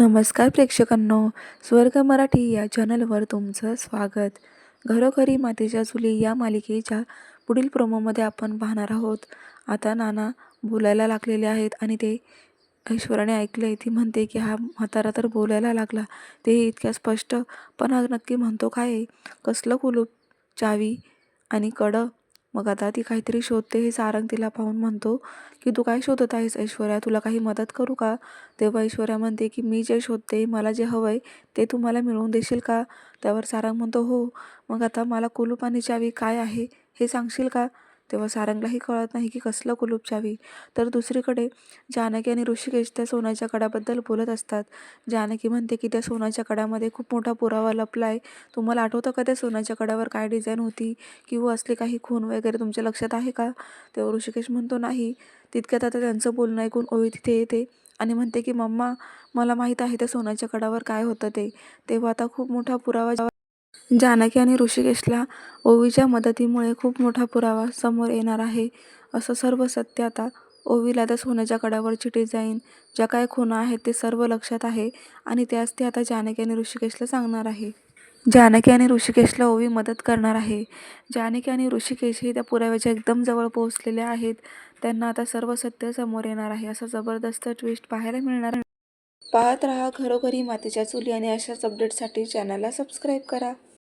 नमस्कार प्रेक्षकांनो स्वर्ग मराठी या चॅनलवर तुमचं स्वागत. घरोघरी मातीच्या चुली या मालिकेच्या पुढील प्रोमोमध्ये आपण पाहणार आहोत. आता नाना बोलायला लागलेले आहेत आणि ते ऐश्वर्याने ऐकले ती म्हणते की हा म्हातारा तर बोलायला लागला. ते इतक्या स्पष्ट पण हा नक्की म्हणतो काय? कसलं कुलूप चावी आणि कडं मग आता ती काहीतरी शोधते हे सारंग तिला पाहून म्हणतो की तू काय शोधत आहेस ऐश्वर्या? तुला काही मदत करू का? तेव्हा ऐश्वर्या म्हणते की मी जे शोधते मला जे हवं आहे ते तू मला मिळवून देशील का? त्यावर सारंग म्हणतो हो. मग आता मला कुलूप आणि चावी काय आहे हे सांगशील का? तेव्हा सारंगलाही कळत नाही की कसलं कुलूप चावी. तर दुसरीकडे जानकी आणि ऋषिकेश त्या सोन्याच्या कडाबद्दल बोलत असतात. जानकी म्हणते की त्या सोन्याच्या कडामध्ये खूप मोठा पुरावा लपला आहे तुम्हाला आठवतं का त्या सोन्याच्या कडावर काय डिझाईन होती? किंवा असले काही खून वगैरे तुमच्या लक्षात आहे का? तेव्हा ऋषिकेश म्हणतो नाही. तितक्यात आता त्यांचं बोलणं ऐकून ओळी तिथे येते आणि म्हणते की मम्मा मला माहीत आहे त्या सोन्याच्या कडावर काय होतं ते. तेव्हा आता खूप मोठा पुरावा जानकी आणि ऋषिकेशला ओवीच्या मदतीमुळे खूप मोठा पुरावा समोर येणार आहे असं सर्व सत्य आता ओवीला त्या सोन्याच्या कड्यावरची डिझाईन ज्या काय खुणा आहेत ते सर्व लक्षात आहे आणि त्याच ते आता जानकी आणि ऋषिकेशला सांगणार आहे. जानकी आणि ऋषिकेशला ओवी मदत करणार आहे. जानकी आणि ऋषिकेश हे त्या पुराव्याच्या एकदम जवळ पोहोचलेले आहेत. त्यांना आता सर्व सत्य समोर येणार आहे असं जबरदस्त ट्विस्ट पाहायला मिळणार पाहत रहा घरोघरी मातीच्या चुली आणि अशाच अपडेटसाठी चॅनलला सबस्क्राईब करा.